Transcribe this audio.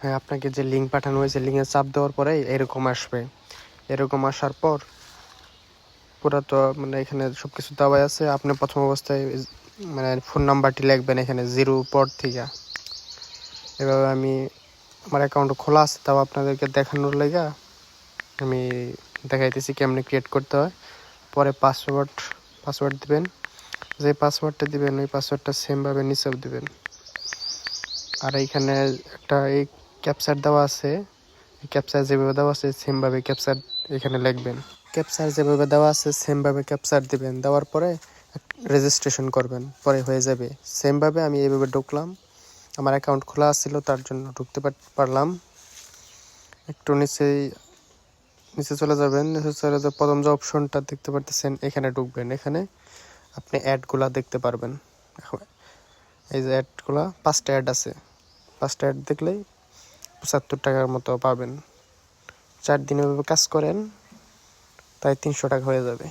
হ্যাঁ আপনাকে যে লিঙ্ক পাঠানো হয়েছে লিঙ্কে চাপ দেওয়ার পরে এরকম আসবে। এরকম আসার পর পুরা তো মানে এখানে সব কিছু দেওয়াই আছে। আপনি প্রথম অবস্থায় মানে ফোন নাম্বারটি লিখবেন এখানে জিরো পর থেকে। এভাবে আমি আমার অ্যাকাউন্ট খোলা আছে, তাও আপনাদেরকে দেখানোর লেগা আমি দেখাইতেছি কেমনে ক্রিয়েট করতে হয়। পরে পাসওয়ার্ড পাসওয়ার্ড দিবেন। যে পাসওয়ার্ডটা দিবেন, ওই পাসওয়ার্ডটা সেমভাবে নিচেও দিবেন। আর এইখানে একটা এই ক্যাপচার দেওয়া আছে। ক্যাপচার যেভাবে দেওয়া আছে, সেমভাবে ক্যাপচার এখানে লিখবেন। ক্যাপচার যেভাবে দেওয়া আছে, সেমভাবে ক্যাপচার দিবেন। দেওয়ার পরে রেজিস্ট্রেশন করবেন। পরে হয়ে যাবে। সেমভাবে আমি এইভাবে ঢুকলাম। আমার অ্যাকাউন্ট খোলা ছিল তার জন্য ঢুকতে পার- পারলাম। একটু নিচেই নিচে চলে যাবেন। নিচে চলে যাওয়ার প্রথম যে অপশনটা দেখতে পারতেছেন, এখানে ঢুকবেন। এখানে আপনি অ্যাডগুলা দেখতে পারবেন। এই যে অ্যাডগুলা পাঁচটা অ্যাড আছে। পাঁচটা অ্যাড দেখলেই পঁচাত্তর টাকার মতো পাবেন। চার দিন এভাবে কাজ করেন তাই তিনশো টাকা হয়ে যাবে।